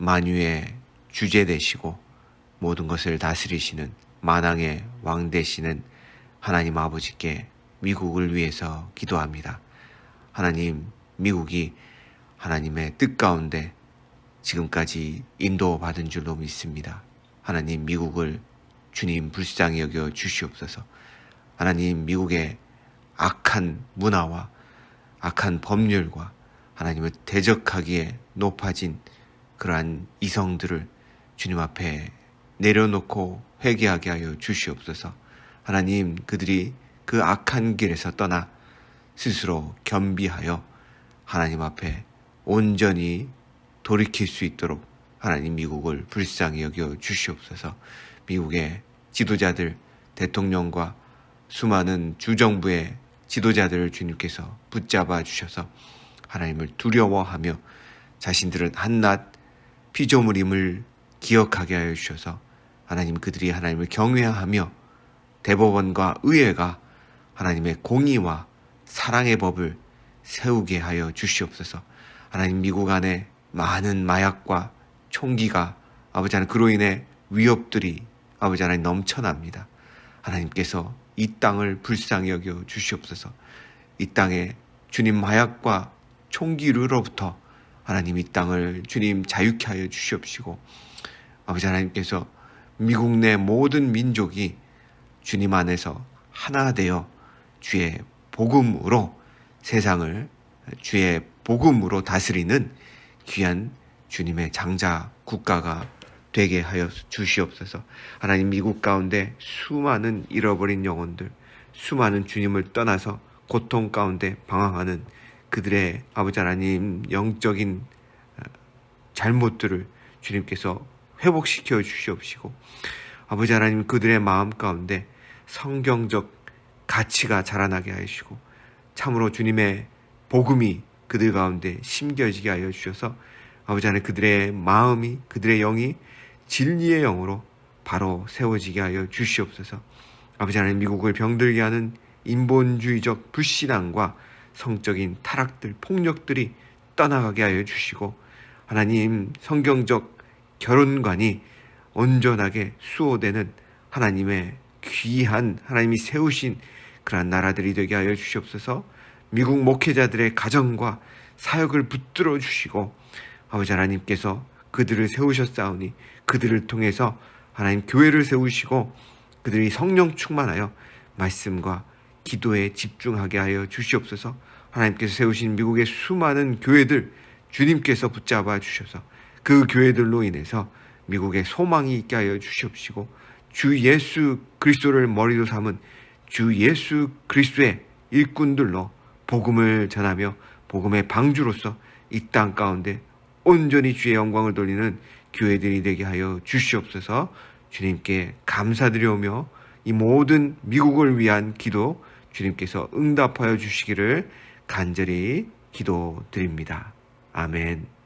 만유의 주제 되시고 모든 것을 다스리시는 만왕의 왕 되시는 하나님 아버지께 미국을 위해서 기도합니다. 하나님, 미국이 하나님의 뜻 가운데 지금까지 인도받은 줄로 믿습니다. 하나님, 미국을 주님 불쌍히 여겨 주시옵소서. 하나님, 미국의 악한 문화와 악한 법률과 하나님을 대적하기에 높아진 그러한 이성들을 주님 앞에 내려놓고 회개하게 하여 주시옵소서. 하나님, 그들이 그 악한 길에서 떠나 스스로 겸비하여 하나님 앞에 온전히 돌이킬 수 있도록 하나님 미국을 불쌍히 여겨 주시옵소서. 미국의 지도자들, 대통령과 수많은 주정부의 지도자들을 주님께서 붙잡아 주셔서 하나님을 두려워하며 자신들은 한낱 피조물임을 기억하게 하여 주셔서 하나님 그들이 하나님을 경외하며 대법원과 의회가 하나님의 공의와 사랑의 법을 세우게 하여 주시옵소서. 하나님 미국 안에 많은 마약과 총기가 아버지 하나님 그로 인해 위협들이 아버지 하나님 넘쳐납니다. 하나님께서 이 땅을 불쌍히 여겨 주시옵소서. 이 땅에 주님 마약과 총기로부터 하나님 이 땅을 주님 자유케 하여 주시옵시고 아버지 하나님께서 미국 내 모든 민족이 주님 안에서 하나 되어 주의 복음으로 세상을 주의 복음으로 다스리는 귀한 주님의 장자 국가가 되게 하여 주시옵소서. 하나님 미국 가운데 수많은 잃어버린 영혼들, 수많은 주님을 떠나서 고통 가운데 방황하는 그들의 아버지 하나님 영적인 어, 잘못들을 주님께서 회복시켜 주시옵시고 아버지 하나님 그들의 마음 가운데 성경적 가치가 자라나게 하시고 참으로 주님의 복음이 그들 가운데 심겨지게 하여 주셔서 아버지 하나님 그들의 마음이 그들의 영이 진리의 영으로 바로 세워지게 하여 주시옵소서. 아버지 하나님 미국을 병들게 하는 인본주의적 불신앙과 성적인 타락들, 폭력들이 떠나가게 하여 주시고 하나님 성경적 결혼관이 온전하게 수호되는 하나님의 귀한 하나님이 세우신 그러한 나라들이 되게 하여 주시옵소서. 미국 목회자들의 가정과 사역을 붙들어 주시고 아버지 하나님께서 그들을 세우셨사오니 그들을 통해서 하나님 교회를 세우시고 그들이 성령 충만하여 말씀과 기도에 집중하게 하여 주시옵소서. 하나님께서 세우신 미국의 수많은 교회들 주님께서 붙잡아 주셔서 그 교회들로 인해서 미국에 소망이 있게 하여 주시옵시고 주 예수 그리스도를 머리로 삼은 주 예수 그리스도의 일꾼들로 복음을 전하며 복음의 방주로서 이 땅 가운데 온전히 주의 영광을 돌리는 교회들이 되게 하여 주시옵소서 주님께 감사드려오며 이 모든 미국을 위한 기도 주님께서 응답하여 주시기를 간절히 기도드립니다. 아멘.